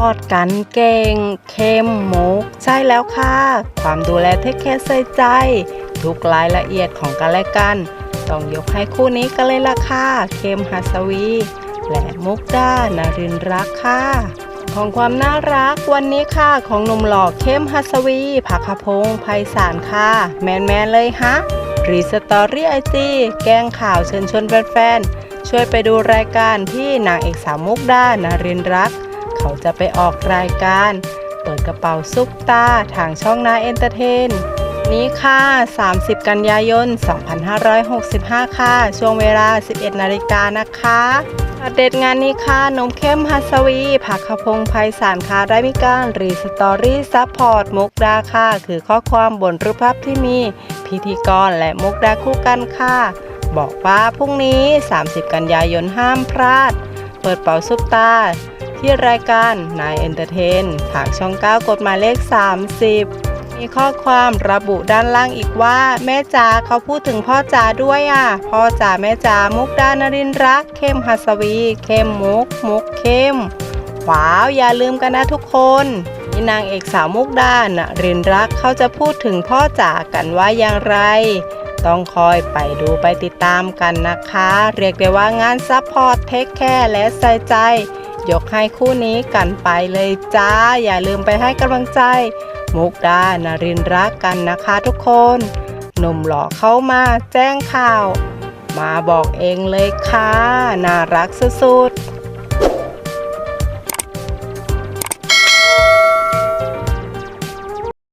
ทอดกันเก่ง เข้มมุก ใช่แล้วค่ะ ความดูแลเทคแคร์ใส่ใจ ทุกรายละเอียดของกันและกัน ต้องยกให้คู่นี้กันเลยล่ะค่ะ เข้มหัสวี และมุกดานารินรักค่ะ ของความน่ารักวันนี้ค่ะ ของหนุ่มหล่อเข้มหัสวีภาคพงไพศาลค่ะ แมนแมนเลยฮะรีสตอรี่ไอจีแกงข่าวเชิญชวนแฟนๆช่วยไปดูรายการที่นางเอกสาวมุกดานารินรัก เขาจะไปออกรายการ เปิดกระเป๋าซุปตา ทางช่องนาเอนเตอร์เทน นี้ค่ะ 30 กันยายน 2565 ค่ะ ช่วงเวลา 11 นาฬิกานะคะประเด็ดงานนี้ค่ะนมเข้มฮัสวี ผักขพงศ์ไพศาลค่ะได้มีการรีสตอรี่ซัพพอร์ตมุกดาค่ะ คือข้อความบนรูปภาพที่มีพิธีกรและมุกดาคู่กันค่ะ บอกว่าพรุ่งนี้ 30 กันยายนห้ามพลาด เปิดเป๋าซุปตา ที่รายการนายเอนเตอร์เทนทางช่อง 9 กฎหมายเลข 30 มีข้อความระบุด้านล่างอีกว่า แม่จ๋าเขาพูดถึงพ่อจ๋าด้วยอะ พ่อจ๋าแม่จ๋ามุกดานรินรัก เข้มหัสวี เข้มมุก มุกเข้มว้าว อย่าลืมกันนะทุกคนนี่นางเอกสาวมุกดานรินร์รักเขาจะพูดถึงพ่อจ๋ากันว่าอย่างไร ต้องคอยไปดูไปติดตามกันนะคะ เรียกได้ว่างานซัพพอร์ตเทคแคร์และใส่ใจ ยกให้คู่นี้กันไปเลยจ้า อย่าลืมไปให้กำลังใจ มุกดานารินร์รักกันนะคะทุกคนหนุ่มหล่อเข้ามาแจ้งข่าว มาบอกเองเลยค่ะ น่ารักสุดๆ